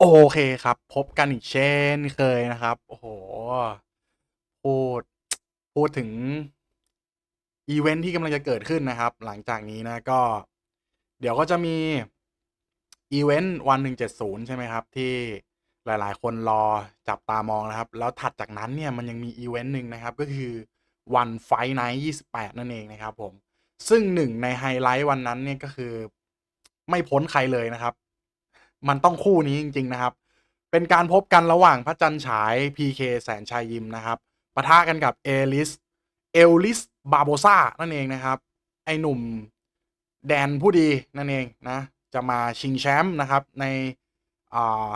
โอเคครับ พบกันอีกเช่นเคยนะครับ โอ้โห พูด พูดถึง อีเวนท์ที่กำลังจะเกิดขึ้นนะครับ หลังจากนี้นะก็ เดี๋ยวก็จะมี อีเวนต์วันหนึ่งเจ็ดศูนย์ใช่ไหมครับ ที่หลาย ๆ คนรอจับตามองนะครับ แล้วถัดจากนั้นเนี่ยมันยังมีอีเวนต์หนึ่งนะครับ ก็คือวันไฟไนท์ยี่สิบแปดนั่นเองนะครับผม ซึ่งหนึ่งในไฮไลท์วันนั้นเนี่ยก็คือ ไม่พ้นใครเลยนะครับ มันต้องคู่นี้จริง ๆ นะครับ เป็นการพบกันระหว่างพระจันทร์ฉาย PK แสนชัยยิมนะครับปะทะกันกับเอลิสเอลิสบาโบซานั่นเองนะครับ ไอหนุ่มแดนผู้ดีนั่นเองนะจะมาชิงแชมป์นะครับในอ่า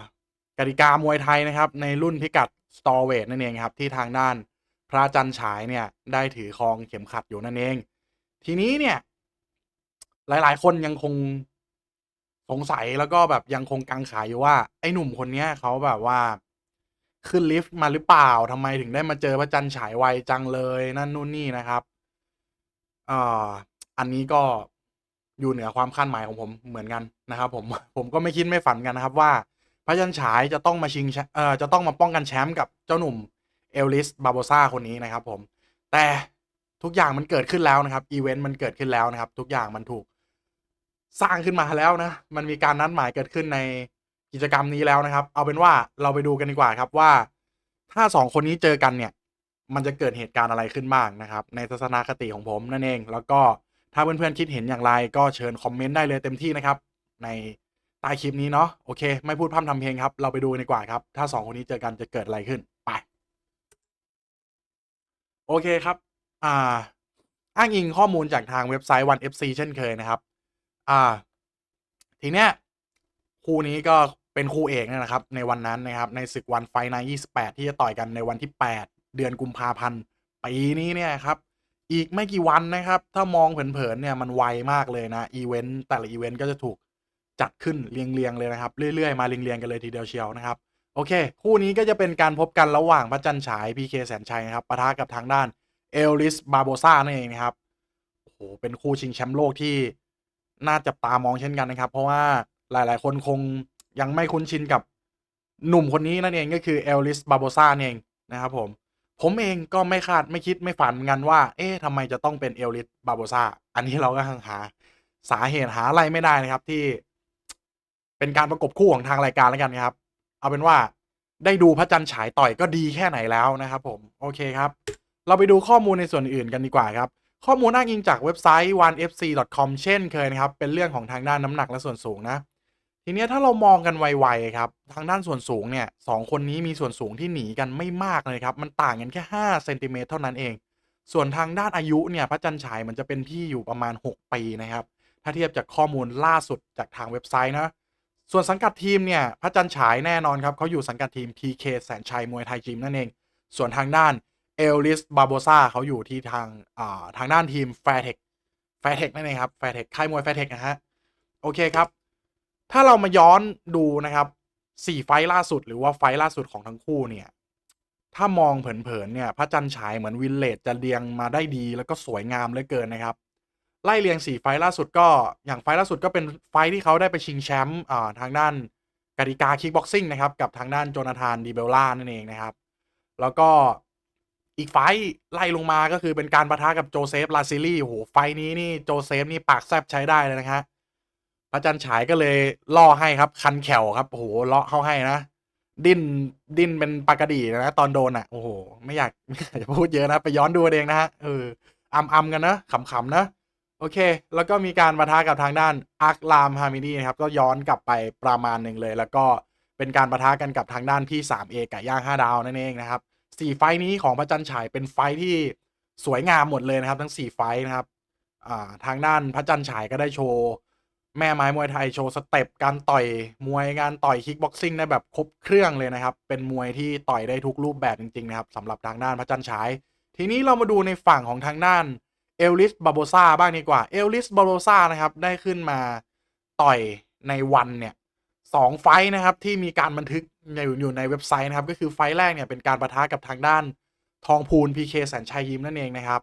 กติกามวยไทยนะครับในรุ่นพิกัดสตอเวทนั่นเองครับที่ทางด้านพระจันทร์ฉายเนี่ยได้ถือครองเข็มขัดอยู่นั่นเอง ทีนี้เนี่ยหลายๆ คนยังคง สงสัยแล้วก็แบบยังคงกังขาอยู่ว่า ไอ้หนุ่มคนเนี้ยเขาแบบว่า ขึ้นลิฟต์มาหรือเปล่าทำไมถึงได้มาเจอพระจันทร์ฉายไวจังเลยนั่นนู่นนี่นะครับเอ่ออันนี้ก็อยู่เหนือความคาดหมายของผมเหมือนกันนะครับ ผมผมก็ไม่คิดไม่ฝันกันนะครับว่า พระจันทร์ฉายจะต้องมาชิงเอ่อจะต้องมาป้องกันแชมป์กับเจ้าหนุ่มเอลลิสบาโบซาคนนี้นะครับ ผม แต่ทุกอย่างมันเกิดขึ้นแล้วนะครับอีเวนต์มันเกิดขึ้นแล้วนะครับ ทุกอย่างมันถูก สร้างขึ้นมาแล้วนะ มันมีการนัดหมายเกิดขึ้นในกิจกรรมนี้แล้วนะครับ เอาเป็นว่าเราไปดูกันดีกว่าครับว่า ถ้าสองคนนี้เจอกันเนี่ย มันจะเกิดเหตุการณ์อะไรขึ้นบ้างนะครับ ในทัศนคติของผมนั่นเอง แล้วก็ถ้าเพื่อนๆคิดเห็นอย่างไรก็เชิญคอมเมนต์ได้เลยเต็มที่นะครับ ในใต้คลิปนี้เนาะโอเค ไม่พูดพร่ำทำเพลงครับ เราไปดูกันดีกว่าครับ ถ้าสองคนนี้เจอกันจะเกิดอะไรขึ้นไปโอเคครับ อ่า อ้างอิงข้อมูลจากทางเว็บไซต์ 1FC เช่นเคยนะครับ อ่า ทีเนี้ยคู่นี้ก็เป็นคู่เอกเนยนะครับ ในวันนั้นนะครับ ในศึกวันไฟใน28 ที่จะต่อยกันในวันที่ 8 เดือนกุมภาพันธ์ปีนี้เนี่ยครับ อีกไม่กี่วันนะครับ ถ้ามองเผินๆเนี่ยมันไวมากเลยนะอีเวนต์แต่ละอีเวนต์ก็จะถูกจัดขึ้นเรียงๆเลยนะครับ เรื่อยๆมาเรียงๆกันเลยทีเดียวเชียวนะครับโอเค คู่นี้ก็จะเป็นการพบกันระหว่างพระจันทร์ฉาย PK แสนชัยนะครับปะทะกับทางด้านเอลลิสบาโบซ่านั่นเองนะครับโอ้โหเป็นคู่ชิงแชมป์โลกที่ น่าจับตามองเช่นกันนะครับ เพราะว่าหลาย ๆ คนคงยังไม่คุ้นชินกับหนุ่มคนนี้นั่นเองก็คือเอลลิสบาโบซาเองนะครับผม ผมเองก็ไม่คาดไม่คิดไม่ฝันเหมือนกันว่า เอ๊ะทำไมจะต้องเป็นเอลลิสบาโบซาอันนี้เราก็หาสาเหตุหาอะไรไม่ได้นะครับที่ เป็นการประกบคู่ของทางรายการแล้วกันครับ เอาเป็นว่าได้ดูพระจันทร์ฉายต่อยก็ดีแค่ไหนแล้วนะครับผมโอเคครับ เราไปดูข้อมูลในส่วนอื่นกันดีกว่าครับ ข้อมูลอ้างอิงจากเว็บไซต์ 1fc.com เช่นเคยนะครับ เป็นเรื่องของทางด้านน้ำหนักและส่วนสูงนะ ทีนี้ถ้าเรามองกันไวๆครับ ทางด้านส่วนสูงเนี่ยสองคนนี้มีส่วนสูงที่หนีกันไม่มากเลยครับ มันต่างกันแค่5เซนติเมตรเท่านั้นเอง ส่วนทางด้านอายุเนี่ยพระจันทร์ฉายมันจะเป็นที่อยู่ประมาณ 6 ปีนะครับ ถ้าเทียบจากข้อมูลล่าสุดจากทางเว็บไซต์นะ ส่วนสังกัดทีมเนี่ยพระจันทร์ฉายแน่นอนครับเขาอยู่สังกัดทีม PK แสนชัยมวยไทยจิมนั่นเอง ส่วนทางด้าน เอลลิสบาโบซาเขาอยู่ที่ทางอ่าทางด้านทีมแฟร์เทคแฟร์เทคนั่นเองครับแฟร์เทคค่ายมวยแฟร์เทคนะฮะ โอเคครับ ถ้าเรามาย้อนดูนะครับสี่ไฟล์ล่าสุดหรือว่าไฟล์ล่าสุดของทั้งคู่เนี่ย ถ้ามองเผินๆเนี่ย พระจันทร์ฉายเหมือนวินเลจจะเรียงมาได้ดีแล้วก็สวยงามเหลือเกินนะครับ ไล่เรียงสี่ไฟล์ล่าสุดก็อย่างไฟล์ล่าสุดก็เป็นไฟล์ที่เขาได้ไปชิงแชมป์อ่าทางด้านกติกาคิกบ็อกซิ่งนะครับกับทางด้านโจนาธานดีเบลล่านั่นเองนะครับ แล้วก็ อีกไฟล์ไล่ลงมาก็คือเป็นการประทะกับโจเซฟลาซิลี่โอ้โหไฟนี้นี่โจเซฟนี่ปากแซบใช้ได้เลยนะฮะพระจันฉายก็เลยล่อให้ครับ คันแขวครับโอ้โหเลาะเข้าให้นะดิ้นดิ้นเป็นปากกระดีนะตอนโดนอะโอ้โหไม่อยากไม่อยากจะพูดเยอะนะ ไปย้อนดูเองนะฮะเอออำอำกันนะขำๆนะ โอเค แล้วก็มีการประทะกับทางด้านอาร์คลามฮามิดีนะครับ ก็ย้อนกลับไปประมาณหนึ่งเลย แล้วก็เป็นการประทะกันกับทางด้านพี่ 3A กับย่าง 5 ดาวนั่นเองนะครับ สี่ไฟนี้ของพระจันทร์ฉายเป็นไฟที่สวยงามหมดเลยนะครับ ทั้ง4ไฟนะครับอ่าทางด้านพระจันทร์ฉายก็ได้โชว์แม่ไม้มวยไทยโชว์สเต็ปการต่อยมวยการต่อยคิกบ็อกซิ่งได้แบบครบเครื่องเลยนะครับ เป็นมวยที่ต่อยได้ทุกรูปแบบจริงๆนะครับสำหรับทางด้านพระจันทร์ฉาย ทีนี้เรามาดูในฝั่งของทางด้านเอลลิสบาโบซาบ้างดีกว่าเอลลิสบาโบซานะครับได้ขึ้นมาต่อยในวันเนี่ยสองไฟนะครับที่มีการบันทึก อยู่อยู่ในเว็บไซต์นะครับ ก็คือไฟแรกเนี่ยเป็นการประทะกับทางด้านทองพูน PK แสนชัยยิมนั่นเองนะครับ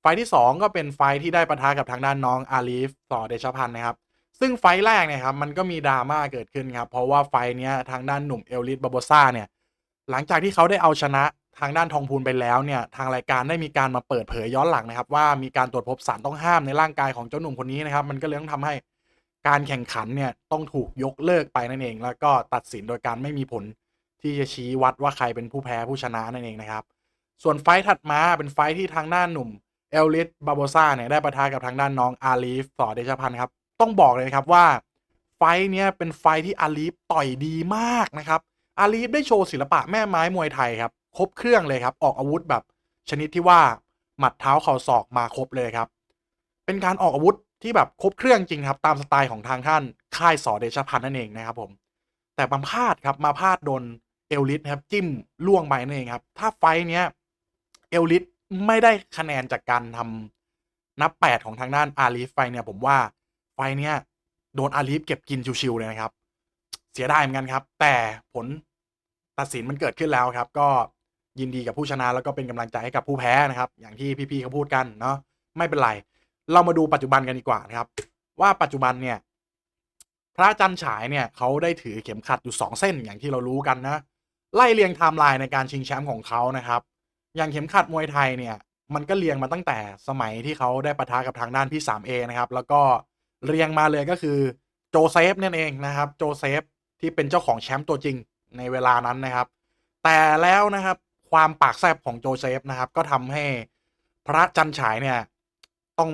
ไฟที่ 2 ก็เป็นไฟที่ได้ประทะกับทางด้านน้องอาลีฟต่อเดชพันธ์นะครับ ซึ่งไฟแรกเนี่ยครับมันก็มีดราม่าเกิดขึ้นครับ เพราะว่าไฟเนี้ยทางด้านหนุ่มเอลลิสบาโบซ่าเนี่ยหลังจากที่เขาได้เอาชนะทางด้านทองพูนไปแล้วเนี่ยทางรายการได้มีการมาเปิดเผยย้อนหลังนะครับ ว่ามีการตรวจพบสารต้องห้ามในร่างกายของเจ้าหนุ่มคนนี้นะครับ มันก็เลยต้องทำให้ การแข่งขันเนี่ยต้องถูกยกเลิกไปนั่นเอง แล้วก็ตัดสินโดยการไม่มีผลที่จะชี้วัดว่าใครเป็นผู้แพ้ผู้ชนะนั่นเองนะครับ ส่วนไฟท์ถัดมาเป็นไฟท์ที่ทางด้านหนุ่มเอลลิสบาโบซ่าเนี่ยได้ประทะกับทางด้านน้องอาลีฟสอเดชพันธ์ครับ ต้องบอกเลยครับว่าไฟท์เนี้ยเป็นไฟท์ที่อาลีฟต่อยดีมากนะครับอาลีฟได้โชว์ศิลปะแม่ไม้มวยไทยครับครบเครื่องเลยครับออกอาวุธแบบชนิดที่ว่าหมัดเท้าเข่าศอกมาครบเลยครับ เป็นการออกอาวุธ ที่แบบครบเครื่องจริงครับตามสไตล์ของทางท่านค่ายสอเดชพันธ์นั่นเองนะครับผม แต่บาพลาดครับมาพลาดโดนเอลลิสครับจิ้มล่วงไปนั่นเองครับ ถ้าไฟเนี้ยเอลลิสไม่ได้คะแนนจากการทำนับแปดของทางด้านอาลีฟไฟเนี่ยผมว่าไฟเนี้ยโดนอาลีฟเก็บกินชิวๆเลยนะครับ เสียดายเหมือนกันครับ แต่ผลตัดสินมันเกิดขึ้นแล้วครับ ก็ยินดีกับผู้ชนะแล้วก็เป็นกำลังใจให้กับผู้แพ้นะครับ อย่างที่พี่ๆเขาพูดกันเนาะไม่เป็นไร เรามาดูปัจจุบันกันดีกว่านะครับ ว่าปัจจุบันเนี่ย พระจันฉายเนี่ยเขาได้ถือเข็มขัดอยู่2เส้นอย่างที่เรารู้กันนะ ไล่เรียงไทม์ไลน์ในการชิงแชมป์ของเขานะครับ อย่างเข็มขัดมวยไทยเนี่ย มันก็เรียงมาตั้งแต่สมัยที่เขาได้ปะทะกับทางด้านพี่ 3A นะครับ แล้วก็เรียงมาเลยก็คือโจเซฟนั่นเองนะครับโจเซฟที่เป็นเจ้าของแชมป์ตัวจริงในเวลานั้นนะครับ แต่แล้วนะครับความปากแซบของโจเซฟนะครับ ก็ทำให้พระจันฉายเนี่ย ต้อง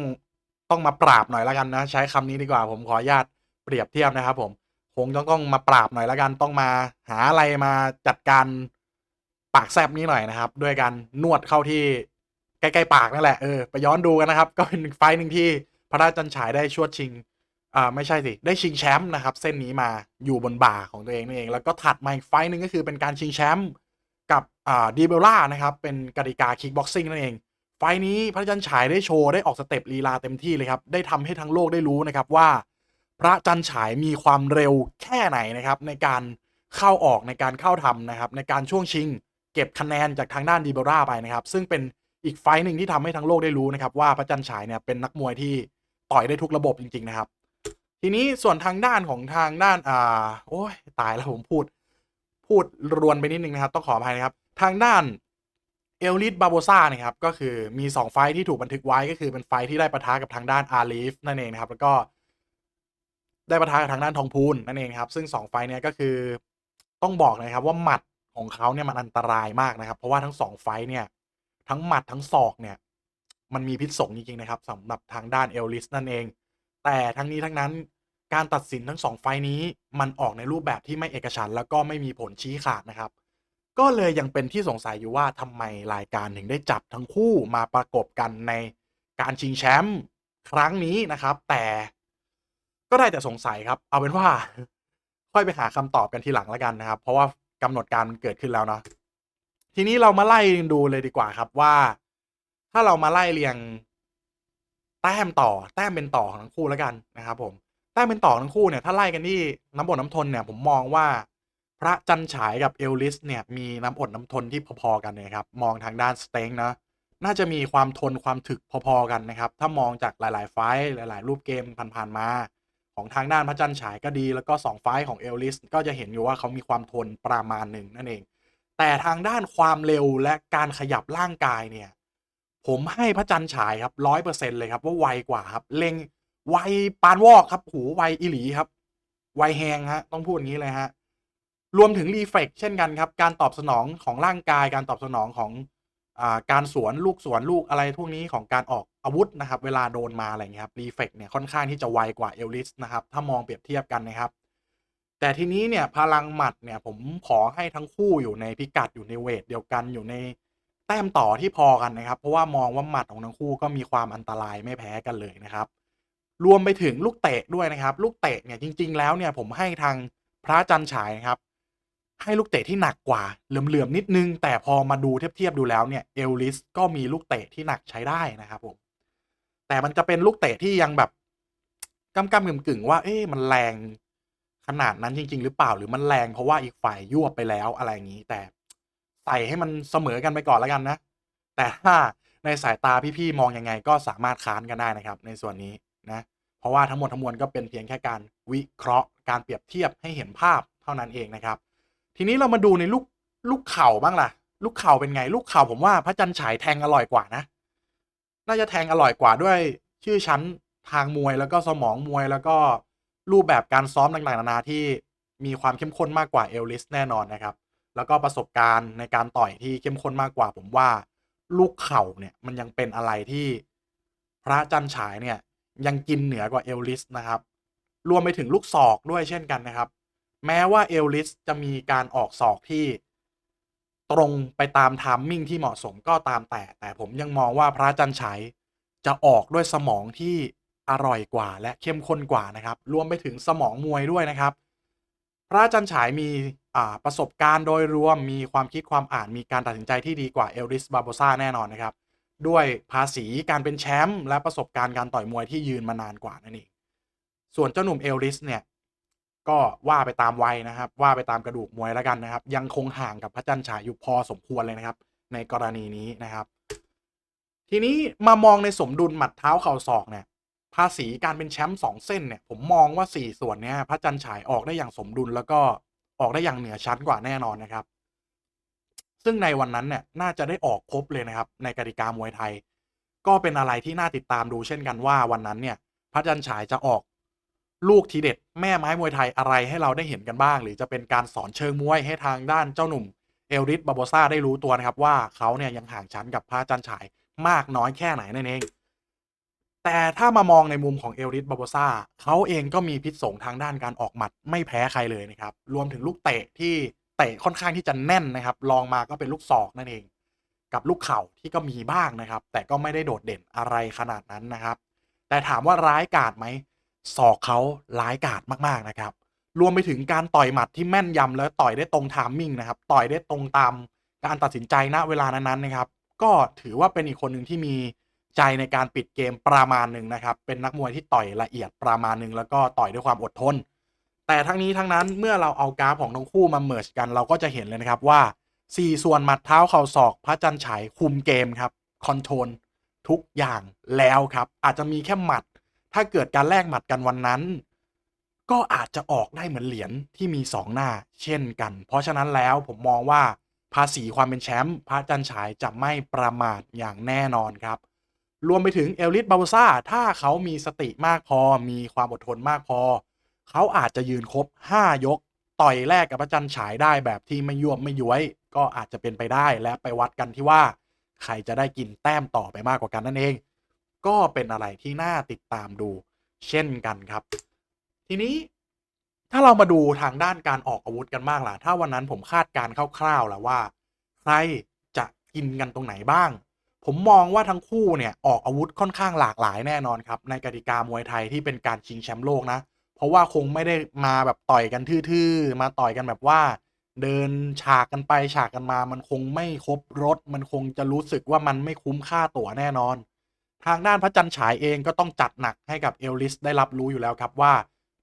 ต้องมาปราบหน่อยล้วกันนะ ใช้คำนี้ดีกว่าผมขออนุญาตเปรียบเทียบนะครับผมคงต้องต้องมาปราบหน่อยล้วกันต้องมาหาอะไรมาจัดการปากแซบนี้หน่อยนะครับ ด้วยการนวดเข้าที่ใกล้ๆปากนั่นแหละเออไปย้อนดูกันนะครับ ก็เป็นไฟล์หนึ่งที่พระราชจันฉายได้ชวดชิงอ่าไม่ใช่สิได้ชิงแชมป์นะครับ เส้นนี้มาอยู่บนบ่าของตัวเองนั่นเอง แล้วก็ถัดมาอีกไฟล์หนึ่งก็คือเป็นการชิงแชมป์กับอ่าดีเบลล่านะครับ เป็นกติกาคิกบ็อกซิ่งนั่นเอง ไฟนี้พระจันฉายได้โชว์ได้ออกสเต็ปลีลาเต็มที่เลยครับ ได้ทำให้ทั้งโลกได้รู้นะครับว่า พระจันฉายมีความเร็วแค่ไหนนะครับ ในการเข้าออกในการเข้าทำนะครับ ในการช่วงชิง เก็บคะแนนจากทางด้านดีเบลล่าไปนะครับ ซึ่งเป็นอีกไฟหนึ่งที่ทำให้ทั้งโลกได้รู้นะครับ ว่าพระจันฉายเนี่ยเป็นนักมวยที่ต่อยได้ทุกระบบจริง ๆ นะครับ ทีนี้ส่วนทางด้านของทางด้านอ่าโอ้ยตายแล้วผมพูด พูดรวนไปนิดนึงนะครับ ต้องขออภัยนะครับ ทางด้าน อลลิสบาโบซ่านะครับก็คือมี2ไฟที่ถูกบันทึกไว้ก็คือเป็นไฟที่ได้ประทะกับทางด้านอาลีฟนั่นเองนะครับแล้วก็ได้ประทะกับทางด้านทองพูนนั่นเองครับซึ่ง 2 ไฟเนี้ยก็คือต้องบอกนะครับว่าหมัดของเขาเนี่ยมันอันตรายมากนะครับ เพราะว่าทั้ง 2 ไฟเนี่ยทั้งหมัดทั้งศอกเนี่ยมันมีพิษสงจริงๆนะครับสำหรับทางด้านเอลลิสนั่นเอง แต่ทั้งนี้ทั้งนั้นการตัดสินทั้ง 2 ไฟนี้มันออกในรูปแบบที่ไม่เอกฉันแล้วก็ไม่มีผลชี้ขาดนะครับ ก็เลยยังเป็นที่สงสัยอยู่ว่าทำไมรายการถึงได้จับทั้งคู่มาประกบกันในการชิงแชมป์ครั้งนี้นะครับ แต่ก็ได้แต่สงสัยครับ เอาเป็นว่า ค่อยไปหาคำตอบกันทีหลังแล้วกันนะครับ เพราะว่ากำหนดการมันเกิดขึ้นแล้วเนาะทีนี้เรามาไล่ดูเลยดีกว่าครับว่า ถ้าเรามาไล่เรียงแต้มต่อ แต้มเป็นต่อของทั้งคู่แล้วกันนะครับ ผมแต้มเป็นต่อทั้งคู่เนี่ยถ้าไล่กันที่น้ำอดน้ำทนเนี่ย ผมมองว่า พระจันฉายกับเอลลิสเนี่ยมีน้ำอดน้ำทนที่พอๆกันนี่ยครับ มองทางด้านสเต็งนะน่าจะมีความทนความถึกพอๆกันนะครับ ถ้ามองจากหลาย ๆ ไฟล์หลาย ๆ รูปเกมผ่านๆมา ของทางด้านพระจันฉายก็ดี แล้วก็ 2 ไฟล์ของเอลลิสก็จะเห็นอยู่ว่าเขามีความทนประมาณหนึ่งนั่นเอง แต่ทางด้านความเร็วและการขยับร่างกายเนี่ย ผมให้พระจันฉายครับร้อยเปอร์เซ็นเลยครับว่าไวกว่าครับเล็งไวปานวอกครับหูไวอิหลีครับไวแหงฮะต้องพูดอย่างนี้เลยฮะ รวมถึงรีเฟกเช่นกันครับ การตอบสนองของร่างกาย การตอบสนองของอาการสวนลูกสวนลูกอะไรพวกนี้ของการออกอาวุธนะครับ เวลาโดนมาอะไรเงี้ยครับรีเฟกเนี่ยค่อนข้างที่จะไวกว่าเอลลิสนะครับ ถ้ามองเปรียบเทียบกันนะครับ แต่ทีนี้เนี่ยพลังหมัดเนี่ยผมขอให้ทั้งคู่อยู่ในพิกัดอยู่ในเวทเดียวกันอยู่ในแต้มต่อที่พอกันนะครับ เพราะว่ามองว่าหมัดของทั้งคู่ก็มีความอันตรายไม่แพ้กันเลยนะครับ รวมไปถึงลูกเตะด้วยนะครับ ลูกเตะเนี่ยจริง ๆ แล้วเนี่ยผมให้ทางพระจันฉายครับ ให้ลูกเตะที่หนักกว่าเหลื่อมๆนิดนึง แต่พอมาดูเทียบๆดูแล้วเนี่ยเอลลิสก็มีลูกเตะที่หนักใช้ได้นะครับผมแต่มันจะเป็นลูกเตะที่ยังแบบกำกำกึ่งกึ่งๆว่า เอ๊ะมันแรงขนาดนั้นจริง ๆ หรือเปล่าหรือมันแรงเพราะว่าอีกฝ่ายยั่วไปแล้วอะไรอย่างนี้ แต่ใส่ให้มันเสมอกันไปก่อนแล้วกันนะ แต่ถ้าในสายตาพี่ๆมองยังไงก็สามารถค้านกันได้นะครับ ในส่วนนี้นะเพราะว่าทั้งหมดทั้งมวลก็เป็นเพียงแค่การวิเคราะห์การเปรียบเทียบให้เห็นภาพเท่านั้นเองนะครับ ทีนี้เรามาดูในลูกลูกเข่าบ้างล่ะ ลูกเข่าเป็นไง ลูกเข่าผมว่าพระจันทร์ฉายแทงอร่อยกว่านะ น่าจะแทงอร่อยกว่าด้วย ชื่อชั้นทางมวยแล้วก็สมองมวยแล้วก็รูปแบบการซ้อมต่างๆนานาที่มีความเข้มข้นมากกว่าเอลลิสแน่นอนนะครับ แล้วก็ประสบการณ์ในการต่อยที่เข้มข้นมากกว่า ผมว่า ลูกเข่าเนี่ยมันยังเป็นอะไรที่พระจันทร์ฉายเนี่ยยังกินเหนือกว่าเอลลิสนะครับ รวมไปถึงลูกศอกด้วยเช่นกันนะครับ แม้ว่าเอลลิสจะมีการออกศอกที่ตรงไปตามไทามมิ่งที่เหมาะสมก็ตามแต่ แต่ผมยังมองว่าพระจันทร์ฉายจะออกด้วยสมองที่อร่อยกว่าและเข้มข้นกว่านะครับ รวมไปถึงสมองมวยด้วยนะครับ พระจันทร์ฉายมีประสบการณ์โดยรวมมีความคิดความอ่านมีการตัดสินใจที่ดีกว่าเอลริสบาโบซาแน่นอนนะครับ ด้วยภาษีการเป็นแชมป์และประสบการณ์การต่อยมวยที่ยืนมานานกว่านั่นเองส่วนเจ้าหนุ่มเอลริสเนี่ย ก็ว่าไปตามวัยนะครับ ว่าไปตามกระดูกมวยแล้วกันนะครับ ยังคงห่างกับพระจันทร์ฉายอยู่พอสมควรเลยนะครับ ในกรณีนี้นะครับ ทีนี้มามองในสมดุลหมัดเท้าเข่าศอกเนี่ยภาษีการเป็นแชมป์สองเส้นเนี่ยผมมองว่าสี่ส่วนเนี้ยพระจันทร์ฉายออกได้อย่างสมดุลแล้วก็ออกได้อย่างเหนือชั้นกว่าแน่นอนนะครับ ซึ่งในวันนั้นเนี่ยน่าจะได้ออกครบเลยนะครับ ในกติกามวยไทย ก็เป็นอะไรที่น่าติดตามดูเช่นกันว่าวันนั้นเนี่ย พระจันทร์ฉายจะออก ลูกทีเด็ดแม่ไม้มวยไทยอะไรให้เราได้เห็นกันบ้าง หรือจะเป็นการสอนเชิงมวยให้ทางด้านเจ้าหนุ่มเอลริสบาโบซาได้รู้ตัวนะครับว่าเขาเนี่ยยังห่างชั้นกับพระจันฉายมากน้อยแค่ไหนนั่นเองแต่ถ้ามามองในมุมของเอลริสบาโบซาเขาเองก็มีพิษสงทางด้านการออกหมัดไม่แพ้ใครเลยนะครับ รวมถึงลูกเตะที่เตะค่อนข้างที่จะแน่นนะครับลองมาก็เป็นลูกศอกนั่นเอง กับลูกเข่าที่ก็มีบ้างนะครับ แต่ก็ไม่ได้โดดเด่นอะไรขนาดนั้นนะครับ แต่ถามว่าร้ายกาจไหม ศอกเขาร้ายกาจมากๆนะครับ รวมไปถึงการต่อยหมัดที่แม่นยำแล้วต่อยได้ตรงทามมิ่งนะครับ ต่อยได้ตรงตามการตัดสินใจณเวลานั้นๆนะครับ ก็ถือว่าเป็นอีกคนหนึ่งที่มีใจในการปิดเกมประมาณหนึ่งนะครับ เป็นนักมวยที่ต่อยละเอียดประมาณหนึ่งแล้วก็ต่อยด้วยความอดทน แต่ทั้งนี้ทั้งนั้นเมื่อเราเอากราฟของทั้งคู่มาเมิร์ชกัน เราก็จะเห็นเลยนะครับว่า 4 ส่วนหมัดเท้าเข่าศอก พระจันทร์ฉายคุมเกมครับคอนโทรลทุกอย่างแล้วครับ อาจจะมีแค่หมัด ถ้าเกิดการแลกหมัดกันวันนั้น ก็อาจจะออกได้เหมือนเหรียญที่มี2หน้าเช่นกัน เพราะฉะนั้นแล้วผมมองว่าภาษีความเป็นแชมป์พระจันฉายจะไม่ประมาทอย่างแน่นอนครับ รวมไปถึงเอลลิสบาโบซาถ้าเขามีสติมากพอ มีความอดทนมากพอ เขาอาจจะยืนครบ 5 ยก ต่อยแรกกับพระจันฉายได้แบบที่ไม่ยวบไม่ย้วย ก็อาจจะเป็นไปได้และไปวัดกันที่ว่า ใครจะได้กินแต้มต่อไปมากกว่ากันนั่นเอง ก็เป็นอะไรที่น่าติดตามดูเช่นกันครับ ทีนี้ถ้าเรามาดูทางด้านการออกอาวุธกันบ้างล่ะ ถ้าวันนั้นผมคาดการคร่าวๆแล้วว่า ใครจะกินกันตรงไหนบ้าง ผมมองว่าทั้งคู่เนี่ยออกอาวุธค่อนข้างหลากหลายแน่นอนครับ ในกติกามวยไทยที่เป็นการชิงแชมป์โลกนะ เพราะว่าคงไม่ได้มาแบบต่อยกันทื่อๆ มาต่อยกันแบบว่า เดินฉากกันไปฉากกันมา มันคงไม่ครบรถ มันคงจะรู้สึกว่ามันไม่คุ้มค่าตั๋วแน่นอน ทางด้านพระจันทร์ฉายเองก็ต้องจัดหนักให้กับเอลลิสได้รับรู้อยู่แล้วครับว่า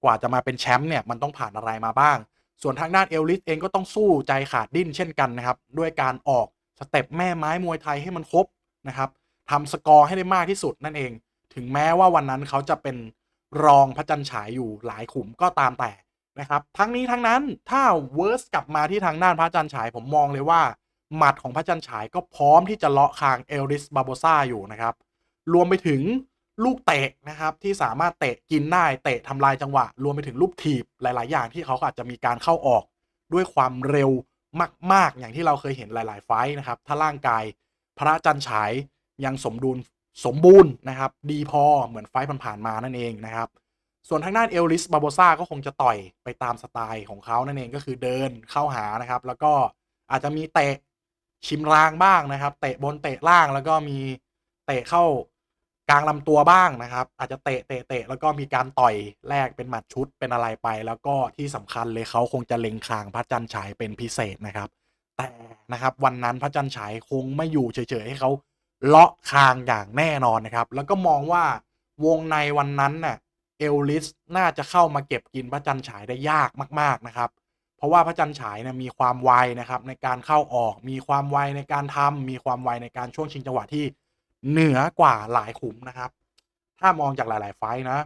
กว่าจะมาเป็นแชมป์เนี่ยมันต้องผ่านอะไรมาบ้าง ส่วนทางด้านเอลลิสเองก็ต้องสู้ใจขาดดิ้นเช่นกันนะครับ ด้วยการออกสเต็ปแม่ไม้มวยไทยให้มันครบนะครับทำสกอร์ให้ได้มากที่สุดนั่นเอง ถึงแม้ว่าวันนั้นเขาจะเป็นรองพระจันทร์ฉายอยู่หลายขุมก็ตามแต่นะครับทั้งนี้ทั้งนั้นถ้าเวิร์สกลับมาที่ทางด้านพระจันทร์ฉายผมมองเลยว่าหมัดของพระจันทร์ฉายก็พร้อมที่จะเลาะคางเอลริสบาโบซาอยู่นะครับ รวมไปถึงลูกเตะนะครับที่สามารถเตะกินได้เตะทำลายจังหวะ รวมไปถึงลูกถีบหลาย ๆ อย่างที่เขาอาจจะมีการเข้าออกด้วยความเร็วมาก ๆ อย่างที่เราเคยเห็นหลาย ๆ ไฟ์นะครับ ถ้าร่างกายพระจันทร์ฉายยังสมดุลสมบูรณ์นะครับ ดีพอเหมือนไฟ์ผ่านๆมานั่นเองนะครับ ส่วนทางด้านเอลลิสบาโบซาก็คงจะต่อยไปตามสไตล์ของเขานั่นเองก็คือเดินเข้าหานะครับ แล้วก็อาจจะมีเตะชิมรางบ้างนะครับ เตะบนเตะล่างแล้วก็มี เตะเข้ากลางลำตัวบ้างนะครับ อาจจะเตะเตะเตะแล้วก็มีการต่อยแลกเป็นหมัดชุดเป็นอะไรไป แล้วก็ที่สำคัญเลยเขาคงจะเล็งคางพระจันทร์ฉายเป็นพิเศษนะครับ แต่นะครับวันนั้นพระจันทร์ฉายคงไม่อยู่เฉยๆให้เขาเลาะคางอย่างแน่นอนนะครับ แล้วก็มองว่าวงในวันนั้นน่ะเอลลิสน่าจะเข้ามาเก็บกินพระจันทร์ฉายได้ยากมาก ๆนะครับ เพราะว่าพระจันทร์ฉายเนี่ยมีความไวนะครับในการเข้าออก มีความไวในการทำมีความไวในการช่วงชิงจังหวะที่ เหนือกว่าหลายขุมนะครับ ถ้ามองจากหลาย ๆ ไฟนะ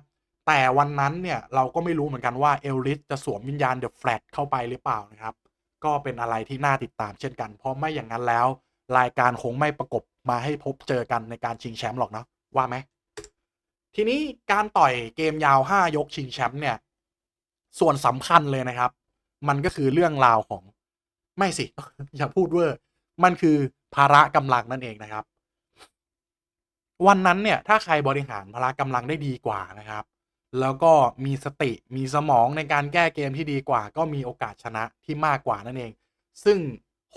แต่วันนั้นเนี่ยเราก็ไม่รู้เหมือนกันว่าเอลลิสจะสวมวิญญาณเดอะแฟลตเข้าไปหรือเปล่านะครับ ก็เป็นอะไรที่น่าติดตามเช่นกัน เพราะไม่อย่างนั้นแล้ว รายการคงไม่ประกบมาให้พบเจอกันในการชิงแชมป์หรอกเนาะว่าไหมทีนี้การต่อยเกมยาว 5 ยกชิงแชมป์เนี่ย ส่วนสำคัญเลยนะครับ มันก็คือเรื่องราวของไม่สิ อย่าพูดเวอร์ มันคือภาระกำลังนั่นเองนะครับ วันนั้นเนี่ยถ้าใครบริหารพละกำลังได้ดีกว่านะครับ แล้วก็มีสติมีสมองในการแก้เกมที่ดีกว่า ก็มีโอกาสชนะที่มากกว่านั่นเอง ซึ่ง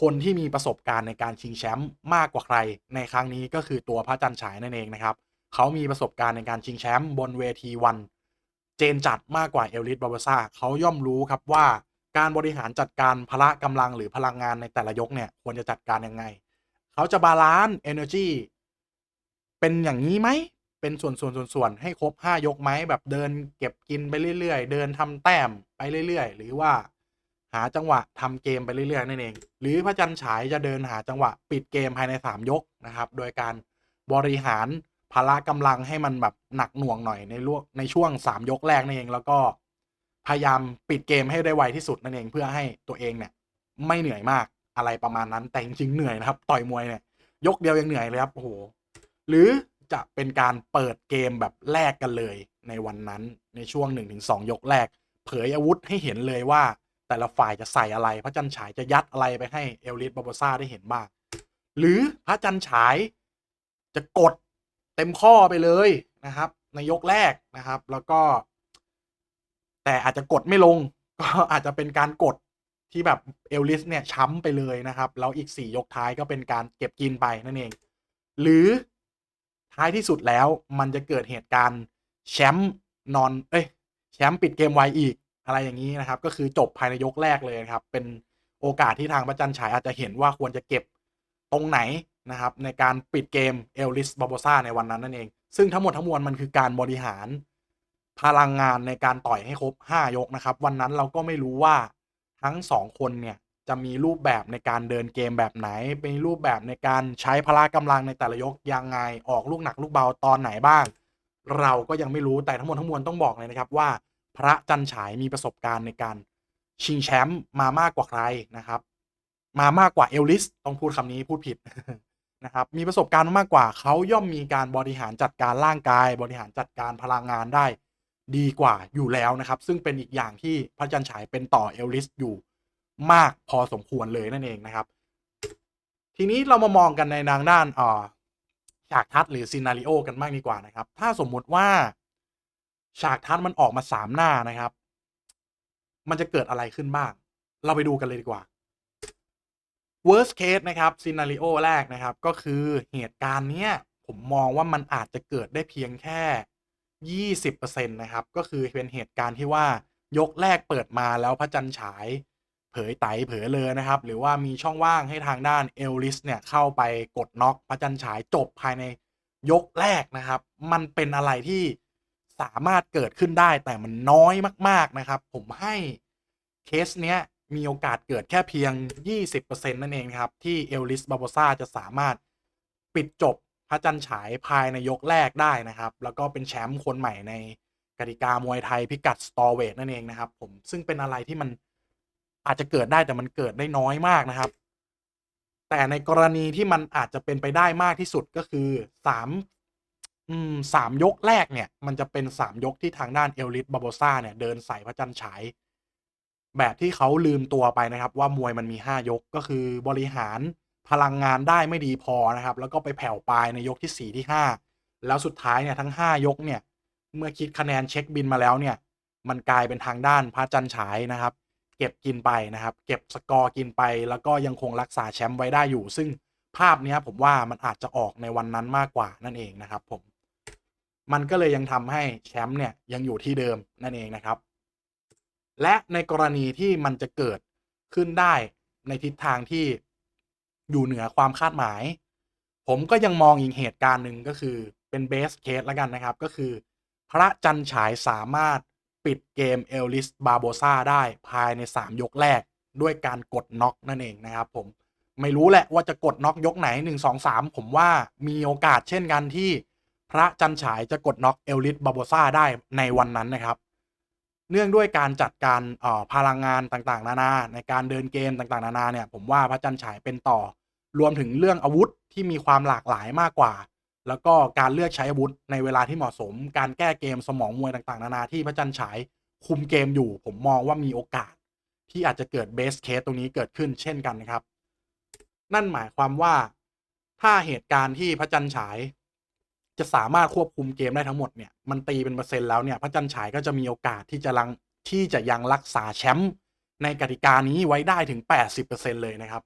คนที่มีประสบการณ์ในการชิงแชมป์มากกว่าใคร ในครั้งนี้ก็คือตัวพระจันทร์ฉายนั่นเองนะครับเขามีประสบการณ์ในการชิงแชมป์บนเวทีวัน เจนจัดมากกว่าเอลิสบาบาซ่าเขาย่อมรู้ครับว่าการบริหารจัดการพละกำลังหรือพลังงานในแต่ละยกเนี่ยควรจะจัดการยังไง เขาจะบาลานซ์ energy เป็นอย่างนี้ไหม เป็นส่วนส่วนส่วนส่วนให้ครบ 5 ยกไหมแบบเดินเก็บกินไปเรื่อยๆ เดินทำแต้มไปเรื่อยๆ หรือว่าหาจังหวะทำเกมไปเรื่อยๆนั่นเอง หรือพระจันทร์ฉายจะเดินหาจังหวะปิดเกมภายใน 3 ยกนะครับ โดยการบริหารพละกำลังให้มันแบบหนักหน่วงหน่อยในลวในช่วง 3 ยกแรกนั่นเอง แล้วก็พยายามปิดเกมให้ได้ไวที่สุดนั่นเองเพื่อให้ตัวเองเนี่ยไม่เหนื่อยมากอะไรประมาณนั้นแต่จริงๆเหนื่อยนะครับ ต่อยมวยเนี่ยยกเดียวยังเหนื่อยเลยครับโอ้โห หรือจะเป็นการเปิดเกมแบบแลกกันเลยในวันนั้นในช่วง 1-2 ยกแรก เผยอาวุธให้เห็นเลยว่า แต่ละฝ่ายจะใส่อะไร พระจันทร์ฉายจะยัดอะไรไปให้เอลลิสบาโบซ่าได้เห็นบ้างหรือพระจันทร์ฉายจะกดเต็มข้อไปเลยนะครับ ในยกแรกนะครับ แล้วก็ แต่อาจจะกดไม่ลง ก็อาจจะเป็นการกดที่แบบเอลลิสเนี่ยช้ำไปเลยนะครับ แล้วอีก 4 ยกท้ายก็เป็นการเก็บกินไปนั่นเอง หรือ ท้ายที่สุดแล้วมันจะเกิดเหตุการณ์แชมป์นอนเอ้ยแชมป์ปิดเกมไวอีกอะไรอย่างนี้นะครับ ก็คือจบภายในยกแรกเลยครับ เป็นโอกาสที่ทางพระจันฉายอาจจะเห็นว่าควรจะเก็บตรงไหนนะครับ ในการปิดเกมเอลลิสบาโบซ่าในวันนั้นนั่นเอง ซึ่งทั้งหมดทั้งมวลมันคือการบริหารพลังงานในการต่อยให้ครบ 5 ยกนะครับ วันนั้นเราก็ไม่รู้ว่าทั้ง 2 คนเนี่ย จะมีรูปแบบในการเดินเกมแบบไหน เป็นรูปแบบในการใช้พละกำลังในแต่ละยกยังไง ออกลูกหนักลูกเบาตอนไหนบ้าง เราก็ยังไม่รู้แต่ทั้งหมดทั้งมวลต้องบอกเลยนะครับว่า พระจันฉายมีประสบการณ์ในการชิงแชมป์มามากกว่าใครนะครับ มามากกว่าเอลลิสต้องพูดคำนี้พูดผิดนะครับมีประสบการณ์มากกว่าเขาย่อมมีการบริหารจัดการร่างกาย บริหารจัดการพลังงานได้ดีกว่าอยู่แล้วนะครับ ซึ่งเป็นอีกอย่างที่พระจันฉายเป็นต่อเอลลิสอยู่ มากพอสมควรเลยนั่นเองนะครับ ทีนี้เรามามองกันในทางด้านอ่อฉากทัศน์หรือซีนารีโอกันมากดีกว่านะครับ ถ้าสมมุติว่าฉากทัศน์มันออกมาสามหน้านะครับ มันจะเกิดอะไรขึ้นบ้าง เราไปดูกันเลยดีกว่า worst case นะครับซีนารีโอแรกนะครับ ก็คือเหตุการณ์เนี้ย ผมมองว่ามันอาจจะเกิดได้เพียงแค่ยี่สิบเปอร์เซ็นตนะครับ ก็คือเป็นเหตุการณ์ที่ว่ายกแรกเปิดมาแล้วพระจันทร์ฉาย ยไตเผยเลยนะครับ หรือว่ามีช่องว่างให้ทางด้านเอลลิสเนี่ยเข้าไปกดน็อกพระจันฉายจบภายในยกแรกนะครับ มันเป็นอะไรที่สามารถเกิดขึ้นได้แต่มันน้อยมาก ๆนะครับ ผมให้เคสเนี้ยมีโอกาสเกิดแค่เพียง 20%นั่นเองครับ ที่เอลลิสบาโบซ่าจะสามารถปิดจบพระจันฉายภายในยกแรกได้นะครับ แล้วก็เป็นแชมป์คนใหม่ในกติกามวยไทยพิกัดสตอเวทนั่นเองนะครับ ผมซึ่งเป็นอะไรที่มัน อาจจะเกิดได้แต่มันเกิดได้น้อยมากนะครับ แต่ในกรณีที่มันอาจจะเป็นไปได้มากที่สุดก็คือสามสามยกแรกเนี่ย มันจะเป็นสามยกที่ทางด้านเอลลิสบาโบซ่าเนี่ยเดินใส่พระจันทร์ฉายแบบที่เขาลืมตัวไปนะครับ ว่ามวยมันมี5ยกก็คือบริหารพลังงานได้ไม่ดีพอนะครับ แล้วก็ไปแผ่วปลายในยกที่4ที่5แล้วสุดท้ายเนี่ยทั้ง5ยกเนี่ย เมื่อคิดคะแนนเช็คบินมาแล้วเนี่ย มันกลายเป็นทางด้านพระจันทร์ฉายนะครับ เก็บกินไปนะครับ เก็บสกอร์กินไป แล้วก็ยังคงรักษาแชมป์ไว้ได้อยู่ ซึ่งภาพนี้ผมว่ามันอาจจะออกในวันนั้นมากกว่านั่นเองนะครับผม มันก็เลยยังทำให้แชมป์เนี่ยยังอยู่ที่เดิมนั่นเองนะครับ และในกรณีที่มันจะเกิดขึ้นได้ในทิศทางที่อยู่เหนือความคาดหมาย ผมก็ยังมองอีกเหตุการณ์หนึ่งก็คือเป็นเบสเคสแล้วกันนะครับ ก็คือ พระจันฉายสามารถ ปิดเกมเอลลิสบาโบซาได้ภายใน 3 ยกแรกด้วยการกดน็อกนั่นเองนะครับผมไม่รู้แหละว่าจะกดน็อกยกไหน 1 2 3 ผมว่ามีโอกาสเช่นกันที่พระจันฉายจะกดน็อกเอลลิสบาโบซาได้ในวันนั้นนะครับ เนื่องด้วยการจัดการออพลังงานต่างๆ นานา ในการเดินเกมต่างๆ นานาเนี่ยผมว่าพระจันฉายเป็นต่อ รวมถึงเรื่องอาวุธที่มีความหลากหลายมากกว่า แล้วก็การเลือกใช้อาวุธในเวลาที่เหมาะสม การแก้เกมสมองมวยต่างๆ นานาที่พระจันฉายคุมเกมอยู่ ผมมองว่ามีโอกาส ที่อาจจะเกิดเบสเคสตรงนี้เกิดขึ้นเช่นกันนะครับ นั่นหมายความว่าถ้าเหตุการณ์ที่พระจันฉาย จะสามารถควบคุมเกมได้ทั้งหมดเนี่ยมันตีเป็นเปอร์เซ็นต์แล้วเนี่ยพระจันฉายก็จะมีโอกาสที่จะลังที่จะยังรักษาแชมป์ในกติกานี้ไว้ได้ถึง 80%เลยนะครับ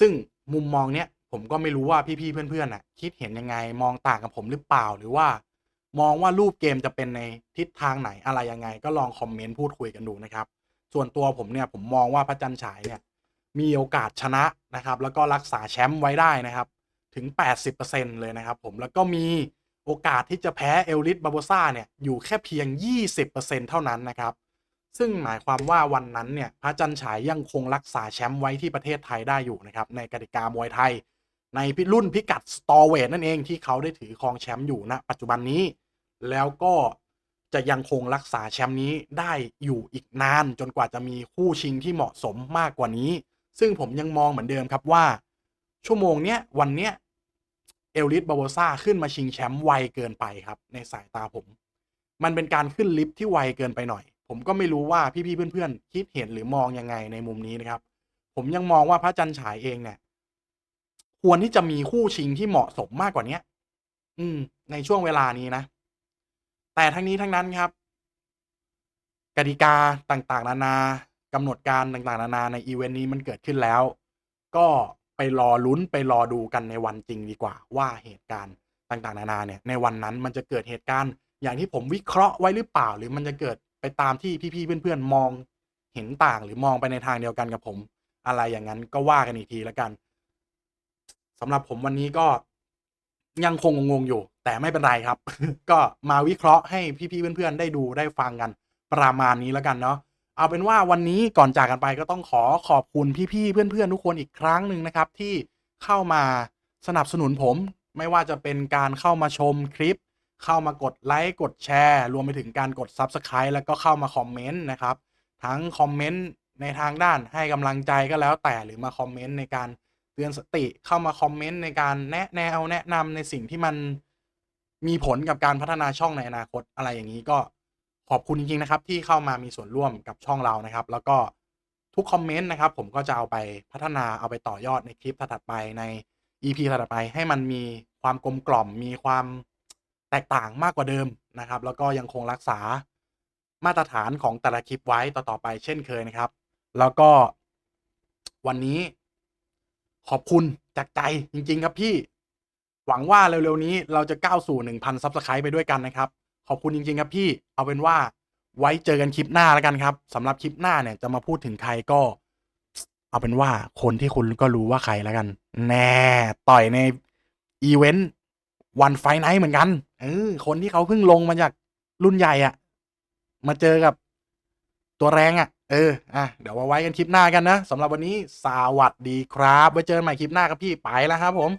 ซึ่งมุมมองเนี้ย ผมก็ไม่รู้ว่าพี่ๆเพื่อนๆน่ะ คิดเห็นยังไงมองต่างกับผมหรือเปล่า หรือว่า มองว่ารูปเกมจะเป็นในทิศทางไหนอะไรยังไง ก็ลองคอมเมนต์พูดคุยกันดูนะครับ ส่วนตัวผมเนี่ยผมมองว่าพระจันฉายเนี่ย มีโอกาสชนะนะครับ แล้วก็รักษาแชมป์ไว้ได้นะครับ ถึง 80%เลยนะครับ ผมแล้วก็มีโอกาสที่จะแพ้เอลลิสบาโบซ่าเนี่ยอยู่แค่เพียง 20%เท่านั้นนะครับซึ่งหมายความว่าวันนั้นเนี่ยพระจันฉายยังคงรักษาแชมป์ไว้ที่ประเทศไทยได้อยู่นะครับในกติกามวยไทย ในรุ่นพิกัดสตอเวทนั่นเองที่เขาได้ถือครองแชมป์อยู่ณปัจจุบันนี้ แล้วก็จะยังคงรักษาแชมป์นี้ได้อยู่อีกนาน จนกว่าจะมีคู่ชิงที่เหมาะสมมากกว่านี้ ซึ่งผมยังมองเหมือนเดิมครับว่า ชั่วโมงเนี้ยวันเนี้ยเอลลิสบาโบซ่าขึ้นมาชิงแชมป์ไวเกินไปครับ ในสายตาผม มันเป็นการขึ้นลิฟที่ไวเกินไปหน่อย ผมก็ไม่รู้ว่าพี่ๆเพื่อนๆ คิดเห็นหรือมองยังไงในมุมนี้นะครับ ผมยังมองว่าพระจันฉายเองเนี่ย ควรที่จะมีคู่ชิงที่เหมาะสมมากกว่าเนี้ย อืม ในช่วงเวลานี้นะ แต่ทั้งนี้ทั้งนั้นครับ กติกาต่างๆ นานากำหนดการต่างๆ นานาในอีเวนต์นี้มันเกิดขึ้นแล้ว ก็ไปรอลุ้นไปรอดูกันในวันจริงดีกว่า ว่าเหตุการณ์ต่างๆ นานาเนี่ย ในวันนั้นมันจะเกิดเหตุการณ์ อย่างที่ผมวิเคราะห์ไว้หรือเปล่า หรือมันจะเกิดไปตามที่พี่ๆเพื่อนๆมองเห็นต่างหรือมองไปในทางเดียวกันกับผม อะไรอย่างนั้นก็ว่ากันอีกทีแล้วกัน สำหรับผมวันนี้ก็ยังคงงงๆอยู่ แต่ไม่เป็นไรครับ ก็มาวิเคราะห์ให้พี่ๆเพื่อนๆได้ดูได้ฟังกัน ประมาณนี้แล้วกันเนาะเอาเป็นว่าวันนี้ก่อนจากกันไปก็ต้องขอขอบคุณพี่ๆเพื่อนๆทุกคนอีกครั้งหนึ่งนะครับ ที่เข้ามาสนับสนุนผม ไม่ว่าจะเป็นการเข้ามาชมคลิป เข้ามากดไลค์กดแชร์ รวมไปถึงการกด Subscribe แล้วก็เข้ามาคอมเมนต์นะครับ ทั้งคอมเมนต์ในทางด้านให้กำลังใจก็แล้วแต่หรือมาคอมเมนต์ในการ เตือนสติเข้ามาคอมเมนต์ในการแนะแนวแนะนำในสิ่งที่มันมีผลกับการพัฒนาช่องในอนาคตอะไรอย่างนี้ก็ขอบคุณจริงๆนะครับ ที่เข้ามามีส่วนร่วมกับช่องเรานะครับ แล้วก็ทุกคอมเมนต์นะครับ ผมก็จะเอาไปพัฒนาเอาไปต่อยอดในคลิปถัดไปใน EP ถัดไปให้มันมีความกลมกล่อม มีความแตกต่างมากกว่าเดิมนะครับ แล้วก็ยังคงรักษามาตรฐานของแต่ละคลิปไว้ต่อๆไปเช่นเคยนะครับ แล้วก็วันนี้ ขอบคุณจากใจจริง ๆ ครับพี่ หวังว่าเร็ว ๆ นี้เราจะก้าวสู่ 1,000ซับสไครต์ไปด้วยกันนะครับ ขอบคุณจริง ๆ ครับพี่ เอาเป็นว่าไว้เจอกันคลิปหน้าแล้วกันครับสำหรับคลิปหน้าเนี่ยจะมาพูดถึงใครก็ เอาเป็นว่าคนที่คุณก็รู้ว่าใครแล้วกัน แน่ ต่อยในอีเวนต์วันไฟไนท์เหมือนกันเออคนที่เขาเพิ่งลงมาจากรุ่นใหญ่อะมาเจอกับตัวแรงอะ เออ อะ เดี๋ยวมาไว้กันคลิปหน้ากันนะสำหรับวันนี้สวัสดีครับ ไว้เจอกันใหม่คลิปหน้าครับพี่ไปแล้วครับผม